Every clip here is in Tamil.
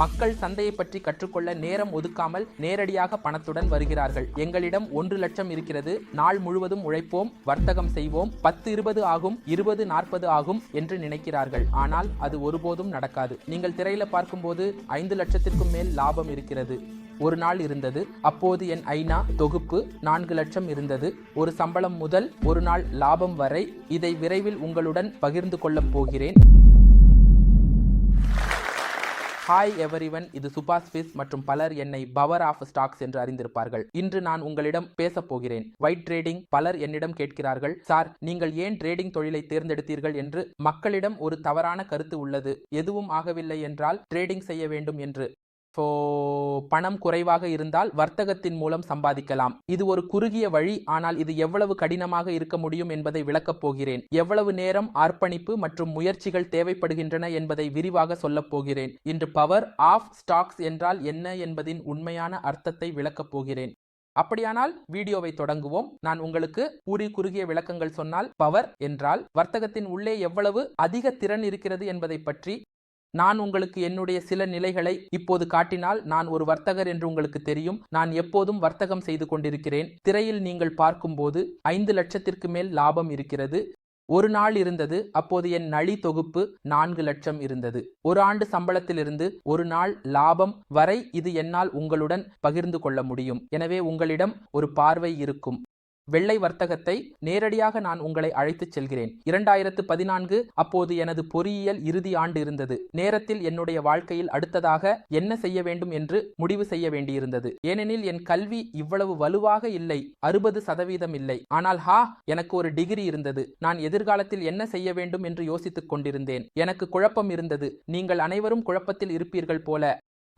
மக்கள் சந்தையை பற்றி கற்றுக்கொள்ள நேரம் ஒதுக்காமல் நேரடியாக பணத்துடன் வருகிறார்கள். எங்களிடம் ஒன்று லட்சம் இருக்கிறது. நாள் முழுவதும் உழைப்போம் வர்த்தகம் செய்வோம். பத்து இருபது ஆகும் இருபது நாற்பது ஆகும் என்று நினைக்கிறார்கள். ஆனால் அது ஒருபோதும் நடக்காது. நீங்கள் திரையில பார்க்கும்போது ஐந்து லட்சத்திற்கும் மேல் லாபம் இருக்கிறது. ஒரு நாள் இருந்தது. அப்போது என் ஐநா தொகுப்பு நான்கு லட்சம் இருந்தது. ஒரு சம்பளம் முதல் ஒரு நாள் லாபம் வரை இதை விரைவில் உங்களுடன் பகிர்ந்து கொள்ளப் போகிறேன். ஹாய் எவரிவன் இது சுபாஷ் ஃபிஸ் மற்றும் பலர் என்னை பவர் ஆஃப் ஸ்டாக்ஸ் என்று அறிந்திருப்பார்கள். இன்று நான் உங்களிடம் பேசப் போகிறேன். ஒயிட் ட்ரேடிங் பலர் என்னிடம் கேட்கிறார்கள் சார் நீங்கள் ஏன் ட்ரேடிங் தொழிலை தேர்ந்தெடுத்தீர்கள் என்று? மக்களிடம் ஒரு தவறான கருத்து உள்ளது. எதுவும் ஆகவில்லை என்றால் ட்ரேடிங் செய்ய வேண்டும் என்று. ஸோ பணம் குறைவாக இருந்தால் வர்த்தகத்தின் மூலம் சம்பாதிக்கலாம். இது ஒரு குறுகிய வழி ஆனால் இது எவ்வளவு கடினமாக இருக்க முடியும் என்பதை விளக்கப் போகிறேன். எவ்வளவு நேரம் அர்ப்பணிப்பு மற்றும் முயற்சிகள் தேவைப்படுகின்றன என்பதை விரிவாக சொல்லப் போகிறேன். இன்று பவர் ஆஃப் ஸ்டாக்ஸ் என்றால் என்ன என்பதின் உண்மையான அர்த்தத்தை விளக்கப் போகிறேன். அப்படியானால் வீடியோவை தொடங்குவோம். நான் உங்களுக்கு கூறி குறுகிய விளக்கங்கள் சொன்னால் பவர் என்றால் வர்த்தகத்தின் உள்ளே எவ்வளவு அதிக திறன் இருக்கிறது என்பதை பற்றி நான் உங்களுக்கு என்னுடைய சில நிலைகளை இப்போது காட்டினால் நான் ஒரு வர்த்தகர் என்று உங்களுக்கு தெரியும். நான் எப்போதும் வர்த்தகம் செய்து கொண்டிருக்கிறேன். திரையில் நீங்கள் பார்க்கும்போது ஐந்து லட்சத்திற்கு மேல் லாபம் இருக்கிறது. ஒரு நாள் இருந்தது அப்போது என் நளி தொகுப்பு நான்கு லட்சம் இருந்தது. ஒரு ஆண்டு சம்பளத்திலிருந்து ஒரு நாள் லாபம் வரை இது என்னால் உங்களுடன் பகிர்ந்து கொள்ள முடியும். எனவே உங்களிடம் ஒரு பார்வை இருக்கும். வெள்ளை வர்த்தகத்தை நேரடியாக நான் உங்களை அழைத்துச் செல்கிறேன். இரண்டாயிரத்து பதினான்கு அப்போது எனது பொறியியல் இறுதி ஆண்டு இருந்தது. நேரத்தில் என்னுடைய வாழ்க்கையில் அடுத்ததாக என்ன செய்ய வேண்டும் என்று முடிவு செய்ய வேண்டியிருந்தது. ஏனெனில் என் கல்வி இவ்வளவு வலுவாக இல்லை அறுபது சதவீதம் இல்லை. ஆனால் ஹா எனக்கு ஒரு டிகிரி இருந்தது. நான் எதிர்காலத்தில் என்ன செய்ய வேண்டும் என்று யோசித்துக் கொண்டிருந்தேன். எனக்கு குழப்பம் இருந்தது. நீங்கள் அனைவரும் குழப்பத்தில் இருப்பீர்கள் போல.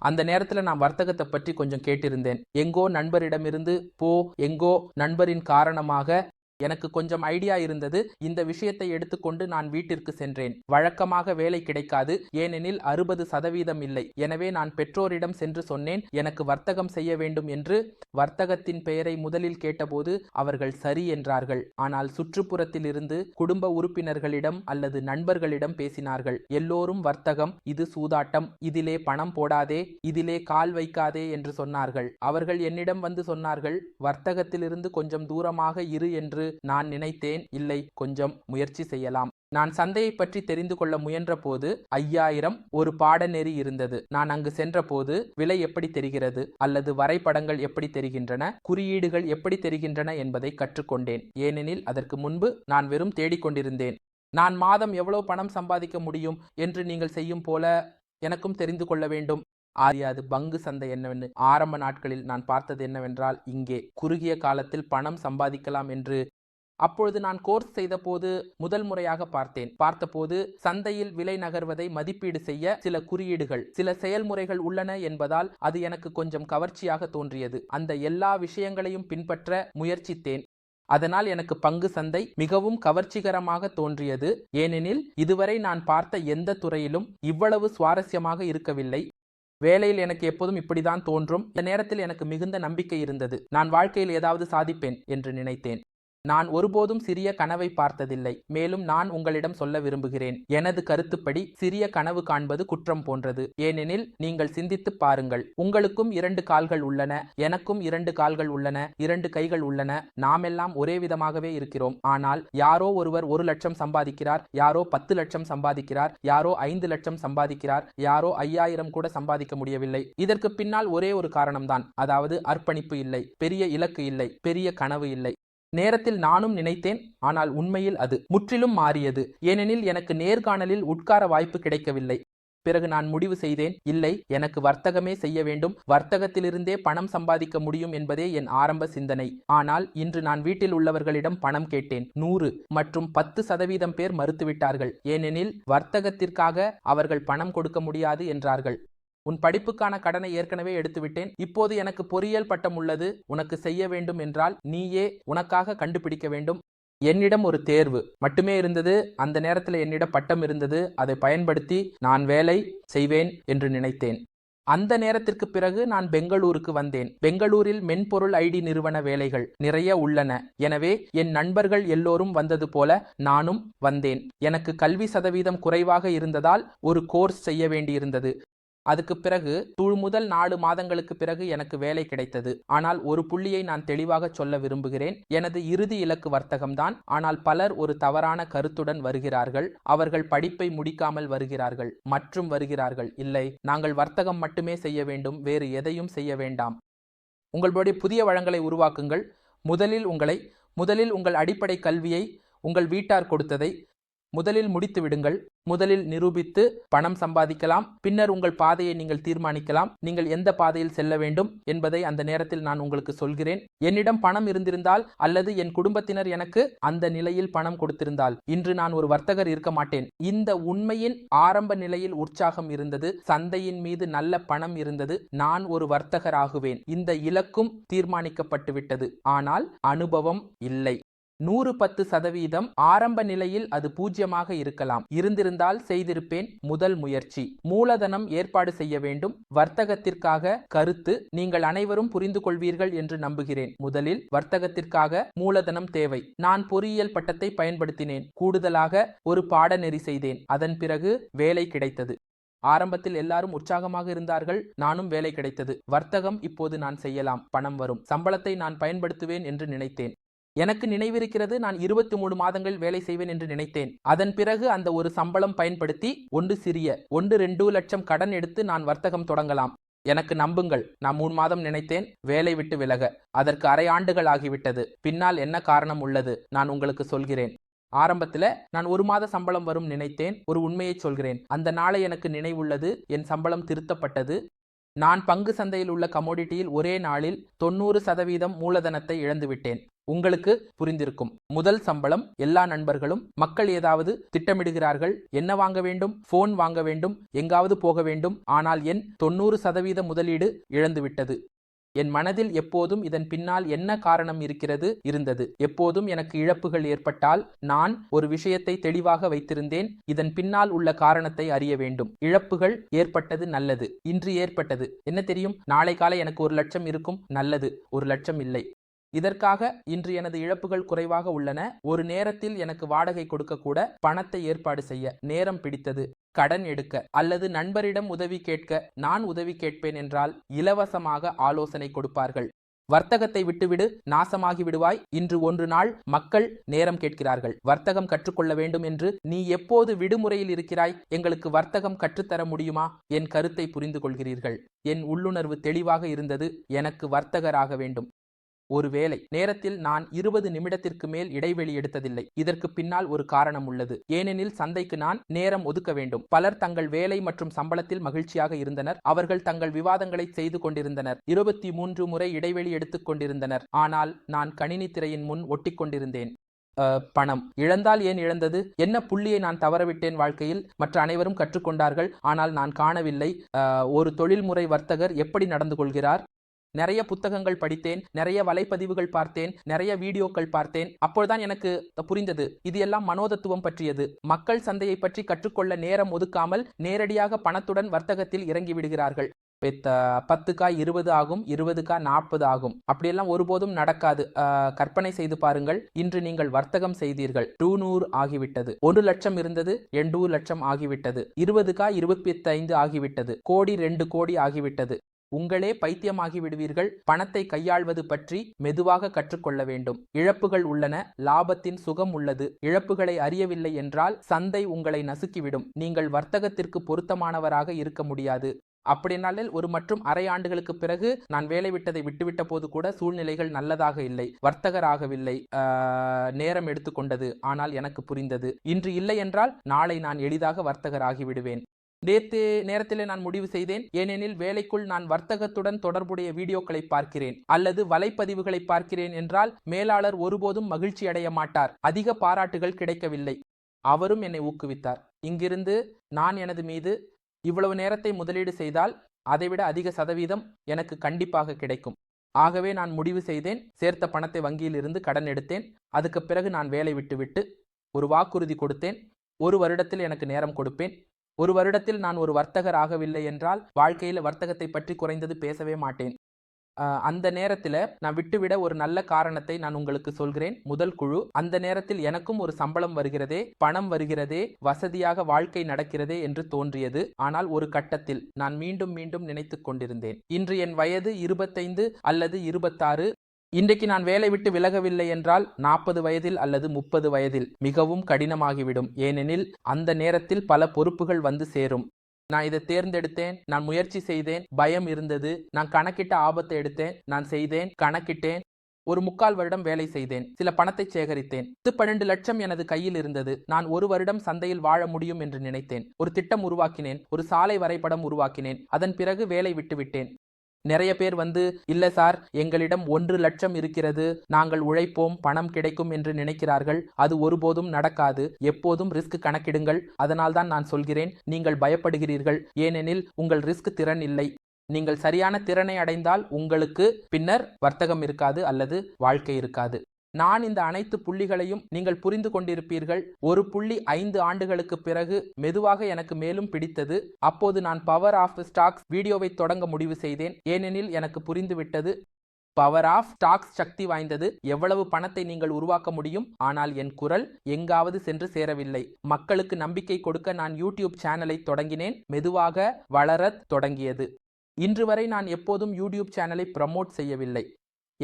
அந்த நேரத்தில் நான் வர்த்தகத்தை பற்றி கொஞ்சம் கேட்டிருந்தேன். எங்கோ நண்பரிடமிருந்து போ எங்கோ நண்பரின் காரணமாக எனக்கு கொஞ்சம் ஐடியா இருந்தது. இந்த விஷயத்தை எடுத்துக்கொண்டு நான் வீட்டிற்கு சென்றேன். வழக்கமாக வேலை கிடைக்காது. ஏனெனில் அறுபது சதவீதம் இல்லை. எனவே நான் பெற்றோரிடம் சென்று சொன்னேன். எனக்கு வர்த்தகம் செய்ய வேண்டும் என்று வர்த்தகத்தின் பெயரை முதலில் கேட்டபோது அவர்கள் சரி என்றார்கள். ஆனால் சுற்றுப்புறத்தில் இருந்து குடும்ப உறுப்பினர்களிடம் அல்லது நண்பர்களிடம் பேசினார்கள். எல்லோரும் வர்த்தகம் இது சூதாட்டம் இதிலே பணம் போடாதே இதிலே கால் வைக்காதே என்று சொன்னார்கள். அவர்கள் என்னிடம் வந்து சொன்னார்கள் வர்த்தகத்திலிருந்து கொஞ்சம் தூரமாக இரு என்று நான் நினைத்தேன். இல்லை கொஞ்சம் முயற்சி செய்யலாம். நான் சந்தையை பற்றி தெரிந்து கொள்ள முயன்றபோது ஐயாயிரம் ஒரு பாடநெறி இருந்தது. நான் அங்கு சென்றபோது விலை எப்படி தெரிகிறது? அல்லது வரைபடங்கள் எப்படி தெரிகின்றன? குறியீடுகள் எப்படி தெரிகின்றன என்பதை கற்றுக்கொண்டேன். ஏனெனில் அதற்கு முன்பு நான் வெறும் தேடிக்கொண்டிருந்தேன் நான் மாதம் எவ்வளவு பணம் சம்பாதிக்க முடியும் என்று நீங்கள் செய்யும் போல எனக்கும் தெரிந்து கொள்ள வேண்டும். ஆரியாது பங்கு சந்தை என்னவென்று ஆரம்ப நாட்களில் நான் பார்த்தது என்னவென்றால் இங்கே குறுகிய காலத்தில் பணம் சம்பாதிக்கலாம் என்று அப்பொழுது நான் கோர்ஸ் செய்த போது முதல் முறையாக பார்த்தேன். பார்த்தபோது சந்தையில் விலை நகர்வதை மதிப்பீடு செய்ய சில குறியீடுகள் சில செயல்முறைகள் உள்ளன என்பதால் அது எனக்கு கொஞ்சம் கவர்ச்சியாக தோன்றியது. அந்த எல்லா விஷயங்களையும் பின்பற்ற முயற்சித்தேன். அதனால் எனக்கு பங்கு சந்தை மிகவும் கவர்ச்சிகரமாக தோன்றியது. ஏனெனில் இதுவரை நான் பார்த்த எந்த துறையிலும் இவ்வளவு சுவாரஸ்யமாக இருக்கவில்லை. வேலையில் எனக்கு எப்போதும் இப்படிதான் தோன்றும். இந்த நேரத்தில் எனக்கு மிகுந்த நம்பிக்கை இருந்தது. நான் வாழ்க்கையில் ஏதாவது சாதிப்பேன் என்று நினைத்தேன். நான் ஒருபோதும் சிறிய கனவை பார்த்ததில்லை மேலும் நான் உங்களிடம் சொல்ல விரும்புகிறேன். எனது கருத்துப்படி சிறிய கனவு காண்பது குற்றம் போன்றது. ஏனெனில் நீங்கள் சிந்தித்து பாருங்கள். உங்களுக்கும் இரண்டு கால்கள் உள்ளன எனக்கும் இரண்டு கால்கள் உள்ளன இரண்டு கைகள் உள்ளன. நாமெல்லாம் ஒரே விதமாகவே இருக்கிறோம். ஆனால் யாரோ ஒருவர் ஒரு லட்சம் சம்பாதிக்கிறார் யாரோ பத்து லட்சம் சம்பாதிக்கிறார் யாரோ ஐந்து லட்சம் சம்பாதிக்கிறார் யாரோ ஐயாயிரம் கூட சம்பாதிக்க முடியவில்லை. இதற்கு பின்னால் ஒரே ஒரு காரணம்தான் அதாவது அர்ப்பணிப்பு இல்லை பெரிய இலக்கு இல்லை பெரிய கனவு இல்லை. நேரத்தில் நானும் நினைத்தேன் ஆனால் உண்மையில் அது முற்றிலும் மாறியது. ஏனெனில் எனக்கு நேர்காணலில் உட்கார வாய்ப்பு கிடைக்கவில்லை. பிறகு நான் முடிவு செய்தேன் இல்லை எனக்கு வர்த்தகமே செய்ய வேண்டும். வர்த்தகத்திலிருந்தே பணம் சம்பாதிக்க முடியும் என்பதே என் ஆரம்ப சிந்தனை. ஆனால் இன்று நான் வீட்டில் உள்ளவர்களிடம் பணம் கேட்டேன். நூறு மற்றும் பத்து சதவீதம் பேர் மறுத்துவிட்டார்கள். ஏனெனில் வர்த்தகத்திற்காக அவர்கள் பணம் கொடுக்க முடியாது என்றார்கள். உன் படிப்புக்கான கடனை ஏற்கனவே எடுத்துவிட்டேன். இப்போது எனக்கு பொறியியல் பட்டம் உள்ளது. உனக்கு செய்ய வேண்டும் என்றால் நீயே உனக்காக கண்டுபிடிக்க வேண்டும். என்னிடம் ஒரு தேர்வு. மட்டுமே இருந்தது. அந்த நேரத்தில் என்னிடம் பட்டம் இருந்தது. அதை பயன்படுத்தி நான் வேலை செய்வேன் என்று நினைத்தேன். அந்த நேரத்திற்கு பிறகு நான் பெங்களூருக்கு வந்தேன். பெங்களூரில் மென்பொருள் ஐடி நிறுவன வேலைகள் நிறைய உள்ளன. எனவே என் நண்பர்கள் எல்லோரும் வந்தது போல நானும் வந்தேன். எனக்கு கல்வி சதவீதம் குறைவாக இருந்ததால் ஒரு கோர்ஸ் செய்ய வேண்டியிருந்தது. அதுக்கு பிறகு துழு முதல் நாலு மாதங்களுக்கு பிறகு எனக்கு வேலை கிடைத்தது. ஆனால் ஒரு புள்ளியை நான் தெளிவாக சொல்ல விரும்புகிறேன். எனது இறுதி இலக்கு வர்த்தகம்தான். ஆனால் பலர் ஒரு தவறான கருத்துடன் வருகிறார்கள். அவர்கள் படிப்பை முடிக்காமல் வருகிறார்கள். மற்றும் வருகிறார்கள். இல்லை நாங்கள் வர்த்தகம் மட்டுமே செய்ய வேண்டும். வேறு எதையும் செய்ய வேண்டாம். உங்களுடைய புதிய வளங்களை உருவாக்குங்கள். முதலில் உங்களை முதலில் உங்கள் அடிப்படை கல்வியை உங்கள் வீட்டார் கொடுத்ததை முதலில் முடித்து விடுங்கள் முதலில் நிரூபித்து பணம் சம்பாதிக்கலாம் பின்னர் உங்கள் பாதையை நீங்கள் தீர்மானிக்கலாம் நீங்கள் எந்த பாதையில் செல்ல வேண்டும் என்பதை அந்த நேரத்தில் நான் உங்களுக்கு சொல்கிறேன். என்னிடம் பணம் இருந்திருந்தால் அல்லது என் குடும்பத்தினர் எனக்கு அந்த நிலையில் பணம் கொடுத்திருந்தால் இன்று நான் ஒரு வர்த்தகர் இருக்க மாட்டேன். இந்த உண்மையின் ஆரம்ப நிலையில் உற்சாகம் இருந்தது சந்தையின் மீது நல்ல பணம் இருந்தது நான் ஒரு வர்த்தகர் ஆகுவேன் இந்த இலக்கும் தீர்மானிக்கப்பட்டு விட்டது ஆனால் அனுபவம் இல்லை. நூறு பத்து சதவீதம் ஆரம்ப நிலையில் அது பூஜ்யமாக இருக்கலாம். இருந்திருந்தால் செய்திருப்பேன் முதல் முயற்சி. மூலதனம் ஏற்பாடு செய்ய வேண்டும். வர்த்தகத்திற்காக கருத்து நீங்கள் அனைவரும் புரிந்து கொள்வீர்கள் என்று நம்புகிறேன். முதலில் வர்த்தகத்திற்காக மூலதனம் தேவை. நான் பொறியியல் பட்டத்தை பயன்படுத்தினேன். கூடுதலாக ஒரு பாடநெறி செய்தேன். அதன் பிறகு வேலை கிடைத்தது. ஆரம்பத்தில் எல்லாரும் உற்சாகமாக இருந்தார்கள். நானும் வேலை கிடைத்தது. வர்த்தகம் இப்போது நான் செய்யலாம். பணம் வரும். சம்பளத்தை நான் பயன்படுத்துவேன் என்று நினைத்தேன். எனக்கு நினைவிருக்கிறது நான் இருபத்தி மூணு மாதங்கள் வேலை செய்வேன் என்று நினைத்தேன். அதன் பிறகு அந்த ஒரு சம்பளம் பயன்படுத்தி ஒன்று சிறிய ஒன்று ரெண்டு லட்சம் கடன் எடுத்து நான் வர்த்தகம் தொடங்கலாம். எனக்கு நம்புங்கள் நான் மூணு மாதம் நினைத்தேன் வேலை விட்டு விலக. அதற்கு அரை ஆண்டுகள் ஆகிவிட்டது. பின்னால் என்ன காரணம் உள்ளது? நான் உங்களுக்கு சொல்கிறேன். ஆரம்பத்தில் நான் ஒரு மாத சம்பளம் வரும் நினைத்தேன் ஒரு உண்மையை சொல்கிறேன். அந்த நாளை எனக்கு நினைவுள்ளது என் சம்பளம் திருத்தப்பட்டது. நான் பங்கு சந்தையில் உள்ள கமோடிட்டியில் ஒரே நாளில் தொண்ணூறு சதவீதம் மூலதனத்தை இழந்துவிட்டேன். உங்களுக்கு புரிந்திருக்கும். முதல் சம்பளம் எல்லா நண்பர்களும் மக்கள் ஏதாவது திட்டமிடுகிறார்கள் என்ன வாங்க வேண்டும் போன் வாங்க வேண்டும் எங்காவது போக வேண்டும் ஆனால் என் தொண்ணூறு சதவீத முதலீடு இழந்துவிட்டது. என் மனதில் எப்போதும் இதன் பின்னால் என்ன காரணம் இருக்கிறது இருந்தது. எப்போதும் எனக்கு இழப்புகள் ஏற்பட்டால் நான் ஒரு விஷயத்தை தெளிவாக வைத்திருந்தேன் இதன் பின்னால் உள்ள காரணத்தை அறிய வேண்டும். இழப்புகள் ஏற்பட்டது நல்லது இன்று ஏற்பட்டது. என்ன தெரியும்? நாளை காலை எனக்கு ஒரு லட்சம் இருக்கும் நல்லது ஒரு லட்சம் இல்லை. இதற்காக இன்று எனது இழப்புகள் குறைவாக உள்ளன. ஒரு நேரத்தில் எனக்கு வாடகை கொடுக்க கூட பணத்தை ஏற்பாடு செய்ய நேரம் பிடித்தது. கடன் எடுக்க அல்லது நண்பரிடம் உதவி கேட்க நான் உதவி கேட்பேன் என்றால் இலவசமாக ஆலோசனை கொடுப்பார்கள். வர்த்தகத்தை விட்டுவிடு நாசமாகி விடுவாய். இன்று ஒன்று நாள் மக்கள் நேரம் கேட்கிறார்கள். வர்த்தகம் கற்றுக்கொள்ள வேண்டும் என்று நீ எப்போது விடுமுறையில் இருக்கிறாய்? எங்களுக்கு வர்த்தகம் கற்றுத்தர முடியுமா? என் கருத்தை புரிந்து கொள்கிறீர்கள் என் உள்ளுணர்வு தெளிவாக இருந்தது. எனக்கு வர்த்தகராக வேண்டும். ஒருவேளை நேரத்தில் நான் இருபது நிமிடத்திற்கு மேல் இடைவெளி எடுத்ததில்லை. இதற்கு பின்னால் ஒரு காரணம் உள்ளது. ஏனெனில் சந்தைக்கு நான் நேரம் ஒதுக்க வேண்டும். பலர் தங்கள் வேலை மற்றும் சம்பளத்தில் மகிழ்ச்சியாக இருந்தனர். அவர்கள் தங்கள் விவாதங்களை செய்து கொண்டிருந்தனர். இருபத்தி மூன்று முறை இடைவெளி எடுத்துக் கொண்டிருந்தனர். ஆனால் நான் கணினி திரையின் முன் ஒட்டி கொண்டிருந்தேன். பணம். இழந்தால் ஏன் இழந்தது? என்ன புள்ளியை நான் தவறவிட்டேன் வாழ்க்கையில்? மற்ற அனைவரும் கற்றுக்கொண்டார்கள். ஆனால் நான் காணவில்லை. ஒரு தொழில்முறை வர்த்தகர் எப்படி நடந்து கொள்கிறார்? நிறைய புத்தகங்கள் படித்தேன் நிறைய வலைப்பதிவுகள் பார்த்தேன் நிறைய வீடியோக்கள் பார்த்தேன். அப்போதுதான் எனக்கு புரிந்தது. இது எல்லாம் மனோதத்துவம் பற்றியது. மக்கள் சந்தையை பற்றி கற்றுக்கொள்ள நேரம் ஒதுக்காமல் நேரடியாக பணத்துடன் வர்த்தகத்தில் இறங்கி விடுகிறார்கள். பத்துக்கா இருபது ஆகும் இருபதுக்கா நாற்பது ஆகும். அப்படியெல்லாம் ஒருபோதும் நடக்காது. கற்பனை செய்து பாருங்கள். இன்று நீங்கள் வர்த்தகம் செய்தீர்கள். டூ நூறு ஆகிவிட்டது. ஒரு லட்சம் இருந்தது எண்ணூறு லட்சம் ஆகிவிட்டது. இருபதுக்கா இருபத்தி ஐந்து ஆகிவிட்டது. கோடி ரெண்டு கோடி ஆகிவிட்டது. உங்களே பைத்தியமாகி விடுவீர்கள். பணத்தை கையாள்வது பற்றி மெதுவாக கற்றுக்கொள்ள வேண்டும். இழப்புகள் உள்ளன லாபத்தின் சுகம் உள்ளது. இழப்புகளை அறியவில்லை என்றால் சந்தை உங்களை நசுக்கிவிடும். நீங்கள் வர்த்தகத்திற்கு பொருத்தமானவராக இருக்க முடியாது. அப்படினாலே ஒரு மற்றும் அரை ஆண்டுகளுக்கு பிறகு நான் வேலை விட்டதை விட்டுவிட்ட போது கூட சூழ்நிலைகள் நல்லதாக இல்லை. வர்த்தகராகவில்லை. நேரம் எடுத்துக்கொண்டது ஆனால் எனக்கு புரிந்தது. இன்று இல்லை என்றால் நாளை நான் எளிதாக வர்த்தகராகிவிடுவேன் நேற்று நேரத்தில் நான் முடிவு செய்தேன். ஏனெனில் வேலைக்குள் நான் வர்த்தகத்துடன் தொடர்புடைய வீடியோக்களை பார்க்கிறேன். அல்லது வலைப்பதிவுகளை பார்க்கிறேன் என்றால் மேலாளர் ஒருபோதும் மகிழ்ச்சி அடைய மாட்டார். அதிக பாராட்டுகள் கிடைக்கவில்லை. அவரும் என்னை ஊக்குவித்தார். இங்கிருந்து நான் எனது மீது இவ்வளவு நேரத்தை முதலீடு செய்தால் அதைவிட அதிக சதவீதம் எனக்கு கண்டிப்பாக கிடைக்கும். ஆகவே நான் முடிவு செய்தேன். சேர்த்த பணத்தை வங்கியிலிருந்து கடன் எடுத்தேன். அதுக்கு பிறகு நான் வேலை விட்டுவிட்டு ஒரு வாக்குறுதி கொடுத்தேன். ஒரு வருடத்தில் எனக்கு நேரம் கொடுப்பேன். ஒரு வருடத்தில் நான் ஒரு வர்த்தகர் ஆகவில்லை என்றால் வாழ்க்கையில் வர்த்தகத்தை பற்றி குறைந்தது பேசவே மாட்டேன். அந்த நேரத்தில் நான் விட்டுவிட ஒரு நல்ல காரணத்தை நான் உங்களுக்கு சொல்கிறேன். முதல் குழு அந்த நேரத்தில் எனக்கும் ஒரு சம்பளம் வருகிறதே பணம் வருகிறதே வசதியாக வாழ்க்கை நடக்கிறதே என்று தோன்றியது. ஆனால் ஒரு கட்டத்தில் நான் மீண்டும் மீண்டும் நினைத்து கொண்டிருந்தேன். இன்று என் வயது இருபத்தைந்து அல்லது இருபத்தாறு இன்றைக்கு நான் வேலை விட்டு விலகவில்லை என்றால் நாற்பது வயதில் அல்லது முப்பது வயதில் மிகவும் கடினமாகிவிடும். ஏனெனில் அந்த நேரத்தில் பல பொறுப்புகள் வந்து சேரும். நான் இதை தேர்ந்தெடுத்தேன் நான் முயற்சி செய்தேன் பயம் இருந்தது நான் கணக்கிட்ட ஆபத்தை எடுத்தேன் நான் செய்தேன் கணக்கிட்டேன் ஒரு முக்கால் வருடம் வேலை செய்தேன் சில பணத்தை சேகரித்தேன். பத்து பன்னெண்டு லட்சம் எனது கையில் இருந்தது. நான் ஒரு வருடம் சந்தையில் வாழ முடியும் என்று நினைத்தேன். ஒரு திட்டம் உருவாக்கினேன் ஒரு சாலை வரைபடம் உருவாக்கினேன் அதன் பிறகு வேலை விட்டுவிட்டேன் நிறைய பேர் வந்து இல்லை சார் எங்களிடம் ஒன்று லட்சம் இருக்கிறது நாங்கள் உழைப்போம் பணம் கிடைக்கும் என்று நினைக்கிறார்கள் அது ஒருபோதும் நடக்காது எப்போதும் ரிஸ்க் கணக்கிடுங்கள் அதனால்தான் நான் சொல்கிறேன் நீங்கள் பயப்படுகிறீர்கள் ஏனெனில் உங்கள் ரிஸ்க் திறன் இல்லை. நீங்கள் சரியான திறனை அடைந்தால் உங்களுக்கு பின்னர் வர்த்தகம் இருக்காது அல்லது வாழ்க்கை இருக்காது. நான் இந்த அனைத்து புள்ளிகளையும் நீங்கள் புரிந்து கொண்டிருப்பீர்கள். ஒரு புள்ளி ஐந்து ஆண்டுகளுக்கு பிறகு மெதுவாக எனக்கு மேலும் பிடித்தது. அப்போது நான் பவர் ஆஃப் ஸ்டாக்ஸ் வீடியோவை தொடங்க முடிவு செய்தேன். ஏனெனில் எனக்கு புரிந்துவிட்டது. பவர் ஆஃப் ஸ்டாக்ஸ் சக்தி வாய்ந்தது. எவ்வளவு பணத்தை நீங்கள் உருவாக்க முடியும்? ஆனால் என் குரல் எங்காவது சென்று சேரவில்லை. மக்களுக்கு நம்பிக்கை கொடுக்க நான் யூடியூப் சேனலை தொடங்கினேன். மெதுவாக வளரத் தொடங்கியது. இன்று வரை நான் எப்போதும் யூடியூப் சேனலை ப்ரமோட் செய்யவில்லை.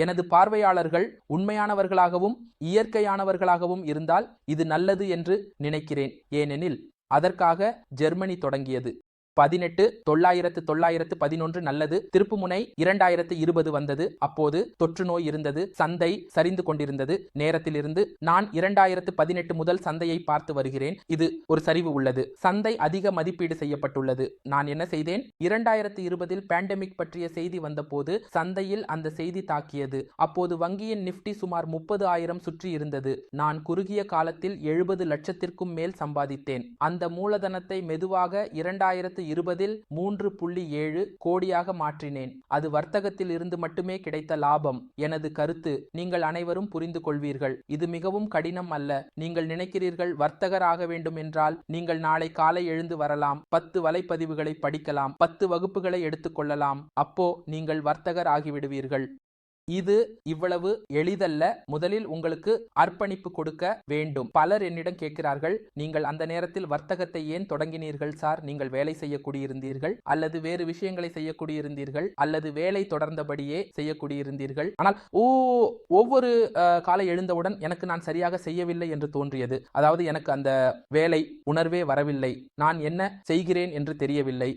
எனது பார்வையாளர்கள் உண்மையானவர்களாகவும் இயற்கையானவர்களாகவும் இருந்தால் இது நல்லது என்று நினைக்கிறேன். ஏனெனில் அதற்காக ஜெர்மனி தொடங்கியது. பதினெட்டு தொள்ளாயிரத்து தொள்ளாயிரத்து பதினொன்று நல்லது. திருப்புமுனை இரண்டாயிரத்து இருபது வந்தது. அப்போது தொற்று நோய் இருந்தது. சந்தை சரிந்து கொண்டிருந்தது. நேரத்திலிருந்து நான் இரண்டாயிரத்து பதினெட்டு முதல் சந்தையை பார்த்து வருகிறேன். இது ஒரு சரிவு உள்ளது. சந்தை அதிக மதிப்பீடு செய்யப்பட்டுள்ளது. நான் என்ன செய்தேன்? இரண்டாயிரத்து இருபதில் பேண்டமிக் பற்றிய செய்தி வந்தபோது சந்தையில் அந்த செய்தி தாக்கியது. அப்போது வங்கியின் நிப்டி சுமார் முப்பது ஆயிரம் சுற்றி இருந்தது. நான் குறுகிய காலத்தில் எழுபது லட்சத்திற்கும் மேல் சம்பாதித்தேன். அந்த மூலதனத்தை மெதுவாக இரண்டாயிரத்து இருபதில் மூன்று புள்ளி ஏழு கோடியாக மாற்றினேன். அது வர்த்தகத்தில் இருந்து மட்டுமே கிடைத்த லாபம். எனது கருத்து நீங்கள் அனைவரும் புரிந்து கொள்வீர்கள். இது மிகவும் கடினம் அல்ல. நீங்கள் நினைக்கிறீர்கள் வர்த்தகர் ஆக வேண்டும் என்றால் நீங்கள் நாளை காலை எழுந்து வரலாம். பத்து வலைப்பதிவுகளை படிக்கலாம். பத்து வகுப்புகளை எடுத்துக்கொள்ளலாம் அப்போ நீங்கள் வர்த்தகர் ஆகிவிடுவீர்கள். இது இவ்வளவு எளிதல்ல. முதலில் உங்களுக்கு அர்ப்பணிப்பு கொடுக்க வேண்டும். பலர் என்னிடம் கேட்கிறார்கள் நீங்கள் அந்த நேரத்தில் வர்த்தகத்தை ஏன் தொடங்கினீர்கள் சார்? நீங்கள் வேலை செய்யக்கூடியிருந்தீர்கள் அல்லது வேறு விஷயங்களை செய்யக்கூடியிருந்தீர்கள் அல்லது வேலை தொடர்ந்தபடியே செய்யக்கூடியிருந்தீர்கள்? ஆனால் ஓ ஒவ்வொரு காலை எழுந்தவுடன் எனக்கு நான் சரியாக செய்யவில்லை என்று தோன்றியது. அதாவது எனக்கு அந்த வேலை உணர்வே வரவில்லை. நான் என்ன செய்கிறேன் என்று தெரியவில்லை.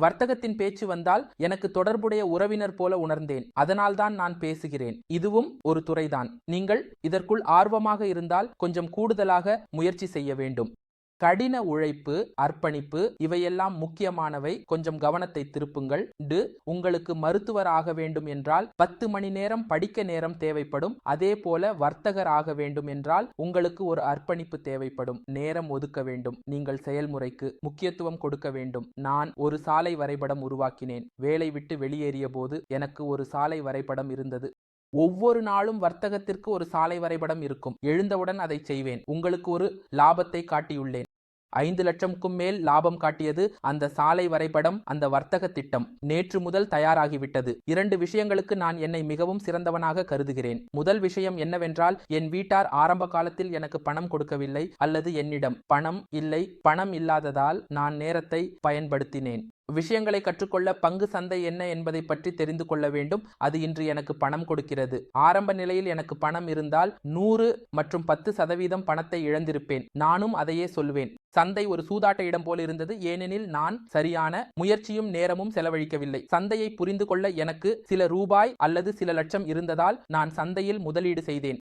வர்த்தகத்தின் பேச்சு வந்தால் எனக்கு தொடர்புடைய உறவினர் போல உணர்ந்தேன். அதனால்தான் நான் பேசுகிறேன். இதுவும் ஒரு துறைதான். நீங்கள் இதற்குள் ஆர்வமாக இருந்தால் கொஞ்சம் கூடுதலாக முயற்சி செய்ய வேண்டும். கடின உழைப்பு அர்ப்பணிப்பு இவையெல்லாம் முக்கியமானவை. கொஞ்சம் கவனத்தை திருப்புங்கள். டு உங்களுக்கு மருத்துவர் ஆக வேண்டும் என்றால் பத்து மணி நேரம் படிக்க நேரம் தேவைப்படும். அதே போல வர்த்தகர் ஆக வேண்டும் என்றால் உங்களுக்கு ஒரு அர்ப்பணிப்பு தேவைப்படும். நேரம் ஒதுக்க வேண்டும். நீங்கள் செயல்முறைக்கு முக்கியத்துவம் கொடுக்க வேண்டும். நான் ஒரு சாலை வரைபடம் உருவாக்கினேன். வேலை விட்டு வெளியேறிய போது எனக்கு ஒரு சாலை வரைபடம் இருந்தது. ஒவ்வொரு நாளும் வர்த்தகத்திற்கு ஒரு சாலை வரைபடம் இருக்கும். எழுந்தவுடன் அதை செய்வேன். உங்களுக்கு ஒரு லாபத்தை காட்டியுள்ளேன். ஐந்து லட்சம்க்கும் மேல் லாபம் காட்டியது அந்த சாலை வரைபடம் அந்த வர்த்தக திட்டம். நேற்று முதல் தயாராகிவிட்டது. இரண்டு விஷயங்களுக்கு நான் என்னை மிகவும் சிறந்தவனாக கருதுகிறேன். முதல் விஷயம் என்னவென்றால் என் வீட்டார் ஆரம்ப காலத்தில் எனக்கு பணம் கொடுக்கவில்லை அல்லது என்னிடம் பணம் இல்லை பணம் இல்லாததால் நான் நேரத்தை பயன்படுத்தினேன். விஷயங்களை கற்றுக்கொள்ள பங்கு சந்தை என்ன என்பதை பற்றி தெரிந்து கொள்ள வேண்டும். அது இன்று எனக்கு பணம் கொடுக்கிறது. ஆரம்ப நிலையில் எனக்கு பணம் இருந்தால் நூறு மற்றும் பத்து சதவீதம் பணத்தை இழந்திருப்பேன். நானும் அதையே சொல்வேன். சந்தை ஒரு சூதாட்ட இடம் போல் இருந்தது. ஏனெனில் நான் சரியான முயற்சியும் நேரமும் செலவழிக்கவில்லை. சந்தையை புரிந்து கொள்ள எனக்கு சில ரூபாய் அல்லது சில லட்சம் இருந்ததால் நான் சந்தையில் முதலீடு செய்தேன்.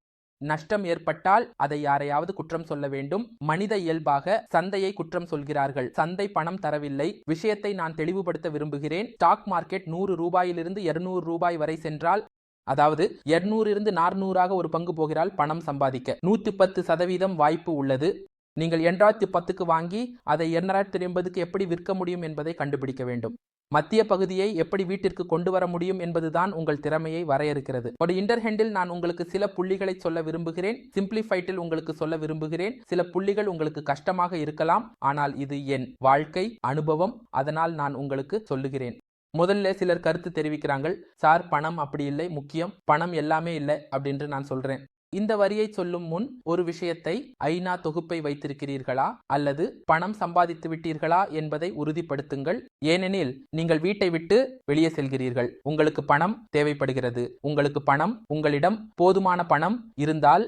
நஷ்டம் ஏற்பட்டால் அதை யாரையாவது குற்றம் சொல்ல வேண்டும். மனித இயல்பாக சந்தையை குற்றம் சொல்கிறார்கள். சந்தை பணம் தரவில்லை. விஷயத்தை நான் தெளிவுபடுத்த விரும்புகிறேன். ஸ்டாக் மார்க்கெட் நூறு ரூபாயிலிருந்து இருநூறு ரூபாய் வரை சென்றால் அதாவது இருநூறு இருந்து நானூறாக ஒரு பங்கு போகிறால் பணம் சம்பாதிக்க. நூத்தி பத்து சதவீதம் வாய்ப்பு உள்ளது. நீங்கள் எண்ணாயிரத்தி பத்துக்கு வாங்கி அதை எண்ணாயிரத்தி எண்பதுக்கு எப்படி விற்க முடியும் என்பதை கண்டுபிடிக்க வேண்டும். மத்திய பகுதியை எப்படி வீட்டிற்கு கொண்டு வர முடியும் என்பதுதான் உங்கள் திறமையை வரையறுக்கிறது. ஒரு இன்டர்ஹெண்டில் நான் உங்களுக்கு சில புள்ளிகளை சொல்ல விரும்புகிறேன். சிம்பிளிஃபைட்டில் உங்களுக்கு சொல்ல விரும்புகிறேன். சில புள்ளிகள் உங்களுக்கு கஷ்டமாக இருக்கலாம். ஆனால் இது என் வாழ்க்கை அனுபவம். அதனால் நான் உங்களுக்கு சொல்லுகிறேன். முதல்ல சிலர் கருத்து தெரிவிக்கிறாங்க சார் பணம் அப்படி இல்லை. முக்கியம். பணம் எல்லாமே இல்லை அப்படின்று நான் சொல்கிறேன் இந்த வரியை சொல்லும் முன் ஒரு விஷயத்தை ஐநா தொகுப்பை வைத்திருக்கிறீர்களா? அல்லது பணம் சம்பாதித்து விட்டீர்களா? என்பதை உறுதிப்படுத்துங்கள். ஏனெனில் நீங்கள் வீட்டை விட்டு வெளியே செல்கிறீர்கள். உங்களுக்கு பணம் தேவைப்படுகிறது. உங்களுக்கு பணம் உங்களிடம் போதுமான பணம் இருந்தால்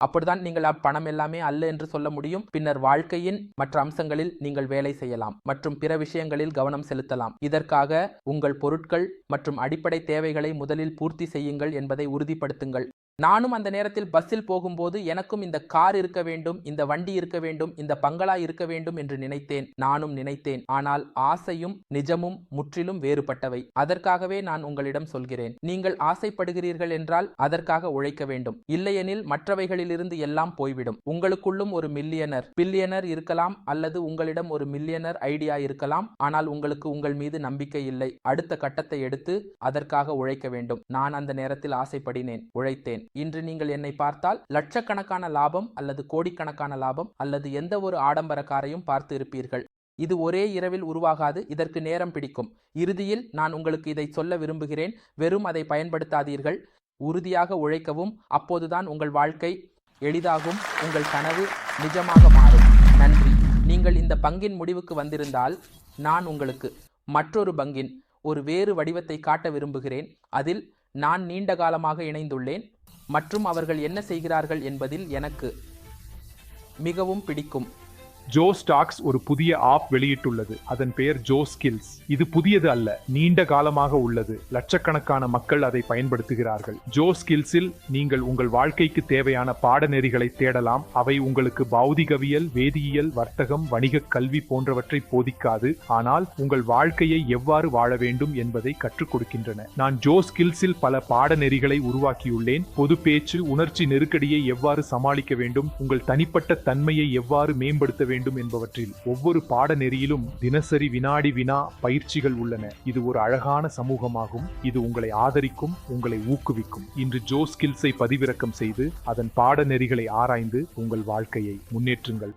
அப்படிதான் நீங்கள் அப்பணம் எல்லாமே அல்ல என்று சொல்ல முடியும். பின்னர் வாழ்க்கையின் மற்ற அம்சங்களில் நீங்கள் வேலை செய்யலாம். மற்றும் பிற விஷயங்களில் கவனம் செலுத்தலாம். இதற்காக உங்கள் பொருட்கள் மற்றும் அடிப்படை தேவைகளை முதலில் பூர்த்தி செய்யுங்கள் என்பதை உறுதிப்படுத்துங்கள். நானும் அந்த நேரத்தில் பஸ்ஸில் போகும்போது எனக்கும் இந்த கார் இருக்க வேண்டும் இந்த வண்டி இருக்க வேண்டும் இந்த பங்களா இருக்க வேண்டும் என்று நினைத்தேன். நானும் நினைத்தேன். ஆனால் ஆசையும் நிஜமும் முற்றிலும் வேறுபட்டவை. அதற்காகவே நான் உங்களிடம் சொல்கிறேன். நீங்கள் ஆசைப்படுகிறீர்கள் என்றால் அதற்காக உழைக்க வேண்டும். இல்லையெனில் மற்றவைகளிலிருந்து எல்லாம் போய்விடும். உங்களுக்குள்ளும் ஒரு மில்லியனர் பில்லியனர் இருக்கலாம் அல்லது உங்களிடம் ஒரு மில்லியனர் ஐடியா இருக்கலாம். ஆனால் உங்களுக்கு உங்கள் மீது நம்பிக்கை இல்லை. அடுத்த கட்டத்தை எடுத்து அதற்காக உழைக்க வேண்டும். நான் அந்த நேரத்தில் ஆசைப்படினேன். உழைத்தேன். இன்று நீங்கள் என்னை பார்த்தால் லட்சக்கணக்கான லாபம் அல்லது கோடிக்கணக்கான லாபம் அல்லது எந்த ஒரு ஆடம்பரக்காரையும் பார்த்து இருப்பீர்கள். இது ஒரே இரவில் உருவாகாது இதற்கு நேரம் பிடிக்கும். இறுதியில் நான் உங்களுக்கு இதை சொல்ல விரும்புகிறேன் வெறும் அதை பயன்படுத்தாதீர்கள். உறுதியாக உழைக்கவும் அப்போதுதான் உங்கள் வாழ்க்கை எளிதாகும் உங்கள் கனவு நிஜமாக மாறும். நன்றி. நீங்கள் இந்த பங்கின் முடிவுக்கு வந்திருந்தால் நான் உங்களுக்கு மற்றொரு பங்கின் ஒரு வேறு வடிவத்தை காட்ட விரும்புகிறேன். அதில் நான் நீண்ட காலமாக இணைந்துள்ளேன். மற்றும் அவர்கள் என்ன செய்கிறார்கள் என்பதில் எனக்கு மிகவும் பிடிக்கும். ஜோ ஸ்டாக்ஸ் ஒரு புதிய ஆப் வெளியிட்டுள்ளது. அதன் பெயர் ஜோ ஸ்கில்ஸ். இது புதியது அல்ல நீண்ட காலமாக உள்ளது. லட்சக்கணக்கான மக்கள் அதை பயன்படுத்துகிறார்கள். ஜோ ஸ்கில்ஸில் நீங்கள் உங்கள் வாழ்க்கைக்கு தேவையான பாடநெறிகளை தேடலாம். அவை உங்களுக்கு பௌதிகவியல் வேதியியல் வர்த்தகம் வணிக கல்வி போன்றவற்றை போதிக்காது. ஆனால் உங்கள் வாழ்க்கையை எவ்வாறு வாழ வேண்டும் என்பதை கற்றுக் கொடுக்கின்றன. நான் ஜோ ஸ்கில்ஸில் பல பாடநெறிகளை உருவாக்கியுள்ளேன். பொது பேச்சு உணர்ச்சி நெருக்கடியை எவ்வாறு சமாளிக்க வேண்டும் உங்கள் தனிப்பட்ட தன்மையை எவ்வாறு மேம்படுத்த வேண்டும் வேண்டும் என்பவற்றில் ஒவ்வொரு பாடநெறியிலும் தினசரி வினாடி வினா பயிற்சிகள் உள்ளன. இது ஒரு அழகான சமூகமாகும். இது உங்களை ஆதரிக்கும் உங்களை ஊக்குவிக்கும். இன்று ஜோ ஸ்கில்ஸை பதிவிறக்கம் செய்து அதன் பாடநெறிகளை ஆராய்ந்து உங்கள் வாழ்க்கையை முன்னேற்றுங்கள்.